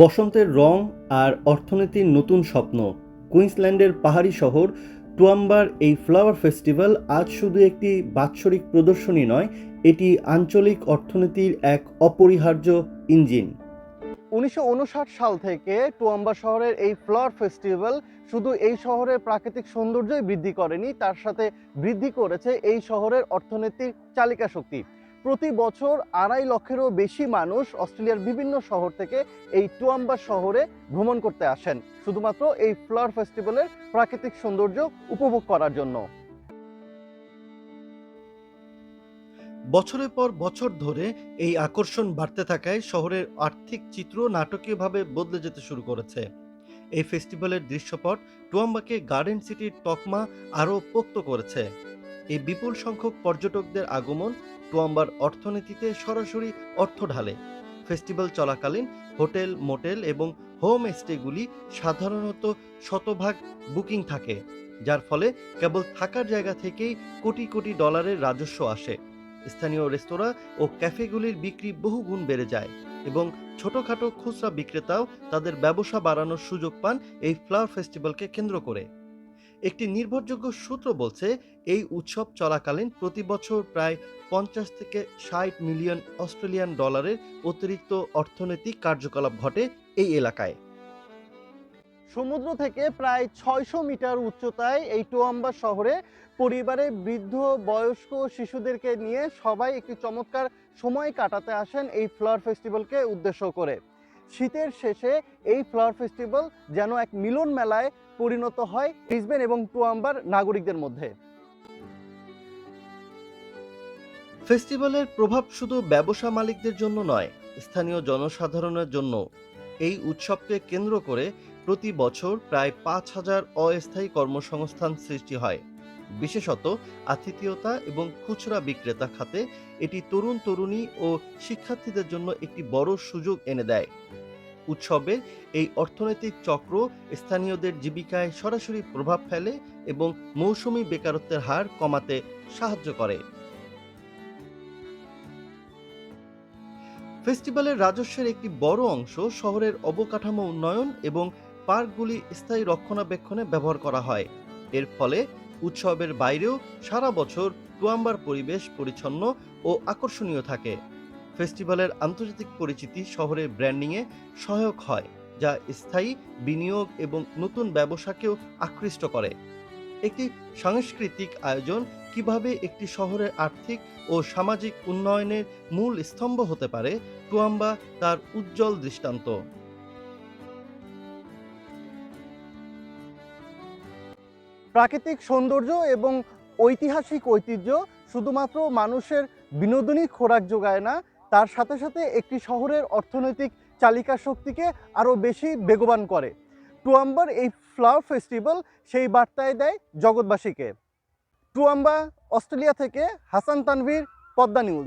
বসন্তের রং আর অর্থনীতির নতুন স্বপ্ন। কুইন্সল্যান্ডের পাহাড়ি শহর টুয়াম্বার এই ফ্লাওয়ার ফেস্টিভ্যাল আজ শুধু একটি বাৎসরিক প্রদর্শনী নয়, এটি আঞ্চলিক অর্থনীতির এক অপরিহার্য ইঞ্জিন। উনিশশো উনষাট সাল থেকে টুয়াম্বা শহরের এই ফ্লাওয়ার ফেস্টিভ্যাল শুধু এই শহরের প্রাকৃতিক সৌন্দর্যই বৃদ্ধি করেনি, তার সাথে বৃদ্ধি করেছে এই শহরের অর্থনীতির চালিকা শক্তি প্রতি বছর আড়াই লক্ষেরও বেশি মানুষ অস্ট্রেলিয়ার বিভিন্ন শহর থেকে এই টুয়াম্বা শহরে ভ্রমণ করতে আসেন, শুধুমাত্র এই ফ্লাওয়ার ফেস্টিভ্যালের প্রাকৃতিক সৌন্দর্য উপভোগ করার জন্য। বছরের পর বছর ধরে এই আকর্ষণ বাড়তে থাকায় শহরের আর্থিক চিত্র নাটকীয়ভাবে বদলে যেতে শুরু করেছে। এই ফেস্টিভ্যালের দৃশ্যপট টুয়াম্বাকে গার্ডেন সিটির তকমা আরও পোক্ত করেছে। এই বিপুল সংখ্যক পর্যটকদের আগমন টুয়াম্বার অর্থনীতিতে সরাসরি অর্থ ঢালে। ফেস্টিভ্যাল চলাকালীন হোটেল, মোটেল এবং হোম স্টেগুলি সাধারণত শতভাগ বুকিং থাকে, যার ফলে কেবল থাকার জায়গা থেকেই কোটি কোটি ডলারের রাজস্ব আসে। স্থানীয় রেস্তোরাঁ ও ক্যাফেগুলির বিক্রি বহুগুণ বেড়ে যায় এবং ছোটখাটো খুচরা বিক্রেতাও তাদের ব্যবসা বাড়ানোর সুযোগ পান এই ফ্লাওয়ার ফেস্টিভ্যালকে কেন্দ্র করে। একটি নির্ভরযোগ্য সূত্র বলছে, এই উৎসব চলাকালীন প্রতি বছর প্রায় পঞ্চাশ থেকে ষাট মিলিয়ন অস্ট্রেলিয়ান ডলারের অতিরিক্ত অর্থনৈতিক কার্যকলাপ ঘটে এই এলাকায়। সমুদ্র থেকে প্রায় ছয়শো মিটার উচ্চতায় এই টোয়াম্বা শহরে পরিবারে বৃদ্ধ, বয়স্ক শিশুদেরকে নিয়ে সবাই একটি চমৎকার সময় কাটাতে আসেন এই ফ্লাওয়ার ফেস্টিভ্যালকে উদ্দেশ্য করে। শীতের শেষে এই ফ্লাওয়ার ফেস্টিভ্যাল যেন এক মিলন মেলায় পরিণত হয় ব্রিসবেন এবং টুয়াম্বার নাগরিকদের মধ্যে। ফেস্টিভ্যালের প্রভাব শুধু ব্যবসা মালিকদের জন্য নয়, স্থানীয় জনসাধারণের জন্য। এই উৎসবকে কেন্দ্র করে প্রতি বছর প্রায় পাঁচ হাজার অস্থায়ী কর্মসংস্থান সৃষ্টি হয়। বিশেষত আতিথেয়তা এবং খুচরা বিক্রেতা খাতে এটি তরুণ তরুণী ও শিক্ষার্থীদের জন্য একটি বড় সুযোগ এনে দেয়। উৎসবে এই অর্থনৈতিক চক্র স্থানীয়দের জীবিকায় সরাসরি প্রভাব ফেলে এবং মৌসুমি বেকারত্বের হার কমাতে সাহায্য করে। ফেস্টিভ্যালের রাজস্বের একটি বড় অংশ শহরের অবকাঠামো উন্নয়ন এবং পার্কগুলি স্থায়ী রক্ষণাবেক্ষণে ব্যবহার করা হয়। এর ফলে উৎসবের বাইরেও সারা বছর টুয়াম্বার পরিবেশ পরিচ্ছন্ন ও আকর্ষণীয় থাকে। ফেস্টিভ্যালের আন্তর্জাতিক পরিচিতি শহরের ব্র্যান্ডিংয়ে সহায়ক হয়, যা স্থায়ী বিনিয়োগ এবং নতুন ব্যবসাকেও আকৃষ্ট করে। একটি সাংস্কৃতিক আয়োজন কীভাবে একটি শহরের আর্থিক ও সামাজিক উন্নয়নের মূল স্তম্ভ হতে পারে টুয়াম্বা তার উজ্জ্বল দৃষ্টান্ত। প্রাকৃতিক সৌন্দর্য এবং ঐতিহাসিক ঐতিহ্য শুধুমাত্র মানুষের বিনোদনী খোরাক যোগায় না, তার সাথে সাথে একটি শহরের অর্থনৈতিক চালিকা শক্তিকে আরও বেশি বেগবান করে। টুয়াম্বার এই ফ্লাওয়ার ফেস্টিভ্যাল সেই বার্তায় দেয় জগৎবাসীকে। টুয়াম্বা, অস্ট্রেলিয়া থেকে হাসান তানভীর, পদ্মা নিউজ।